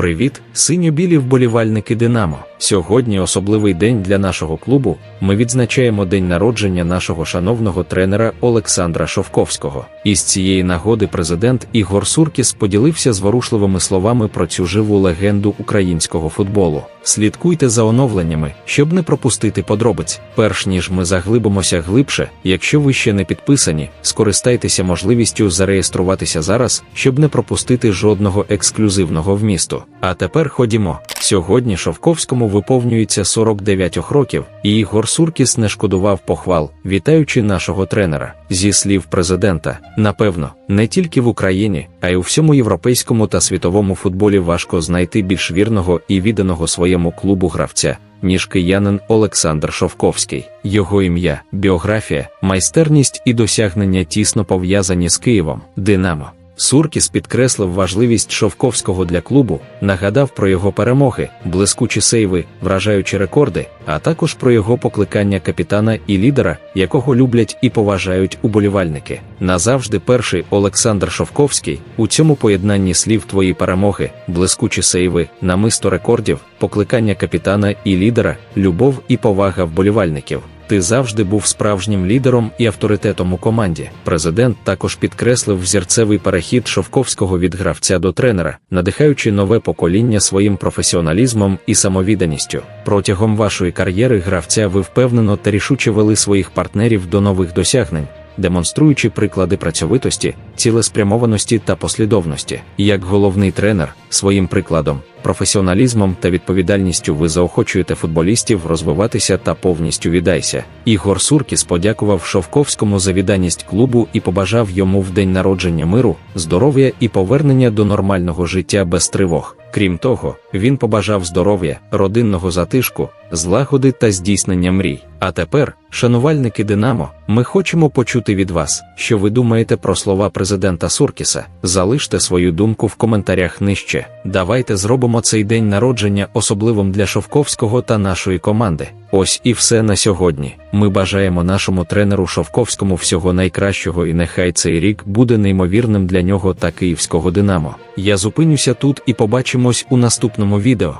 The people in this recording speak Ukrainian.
Привіт, синьо-білі вболівальники Динамо. Сьогодні особливий день для нашого клубу. Ми відзначаємо день народження нашого шановного тренера Олександра Шовковського. Із цієї нагоди президент Ігор Суркіс поділився зворушливими словами про цю живу легенду українського футболу. Слідкуйте за оновленнями, щоб не пропустити подробиць. Перш ніж ми заглибимося глибше, якщо ви ще не підписані, скористайтеся можливістю зареєструватися зараз, щоб не пропустити жодного ексклюзивного вмісту. А тепер ходімо. Сьогодні Шовковському виповнюється 49 років, і Ігор Суркіс не шкодував похвал, вітаючи нашого тренера. Зі слів президента, напевно, не тільки в Україні, а й у всьому європейському та світовому футболі важко знайти більш вірного і відданого своєму клубу гравця. Ніж киянин Олександр Шовковський, його ім'я, біографія, майстерність і досягнення тісно пов'язані з Києвом, Динамо. Суркіс підкреслив важливість Шовковського для клубу, нагадав про його перемоги, блискучі сейви, вражаючі рекорди, а також про його покликання капітана і лідера, якого люблять і поважають уболівальники. Назавжди перший Олександр Шовковський у цьому поєднанні слів твої перемоги, блискучі сейви, намисто рекордів, покликання капітана і лідера, любов і повага вболівальників. Ти завжди був справжнім лідером і авторитетом у команді. Президент також підкреслив взірцевий перехід Шовковського від гравця до тренера, надихаючи нове покоління своїм професіоналізмом і самовідданістю. Протягом вашої кар'єри гравця ви впевнено та рішуче вели своїх партнерів до нових досягнень. Демонструючи приклади працьовитості, цілеспрямованості та послідовності, як головний тренер, своїм прикладом, професіоналізмом та відповідальністю ви заохочуєте футболістів розвиватися та повністю віддайся. Ігор Суркіс подякував Шовковському за відданість клубу і побажав йому в день народження миру, здоров'я і повернення до нормального життя без тривог. Крім того, він побажав здоров'я, родинного затишку, злагоди та здійснення мрій. А тепер, шанувальники Динамо, ми хочемо почути від вас, що ви думаєте про слова президента Суркіса. Залиште свою думку в коментарях нижче. Давайте зробимо цей день народження особливим для Шовковського та нашої команди. Ось і все на сьогодні. Ми бажаємо нашому тренеру Шовковському всього найкращого, і нехай цей рік буде неймовірним для нього та київського Динамо. Я зупинюся тут і побачимось у наступному відео.